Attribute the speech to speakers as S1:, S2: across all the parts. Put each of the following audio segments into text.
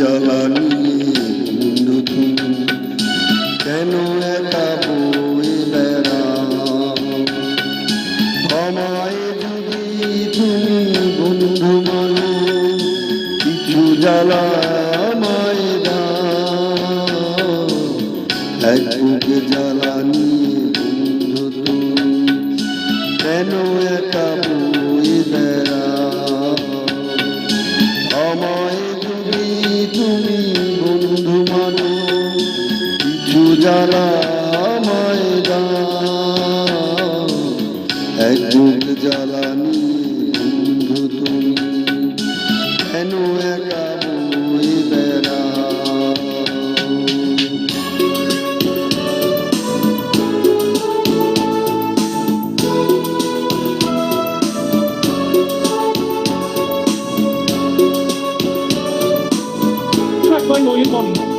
S1: জ্বালানি তুমি কেন একা বই বেড়াও আমায় যদি তুমি বন্ধু জ্বালা আমায় এক বুকে জ্বালানি বন্ধু তুমি কেন একা জ্বালা আমায় দাও এক বুক জ্বালানি বন্ধু তুমি, কেন একা বই বেড়াও
S2: Track by Noyan Bonnie.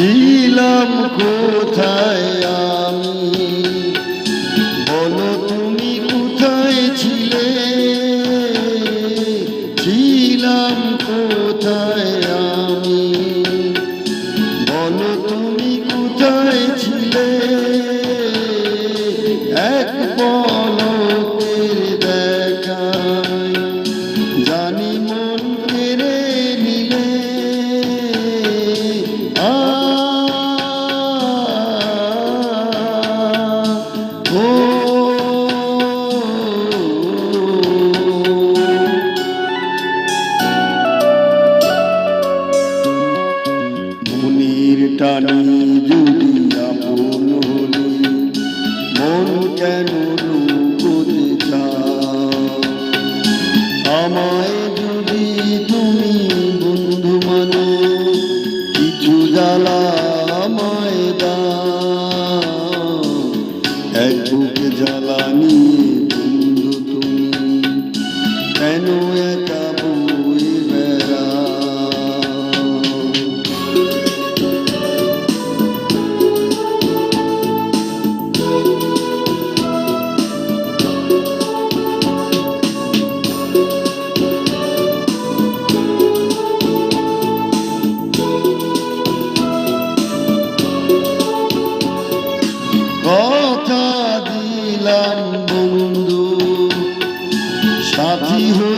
S1: ছিলাম কোথায় আমি? টানি যদি আপন হলি মন কেন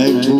S1: I do.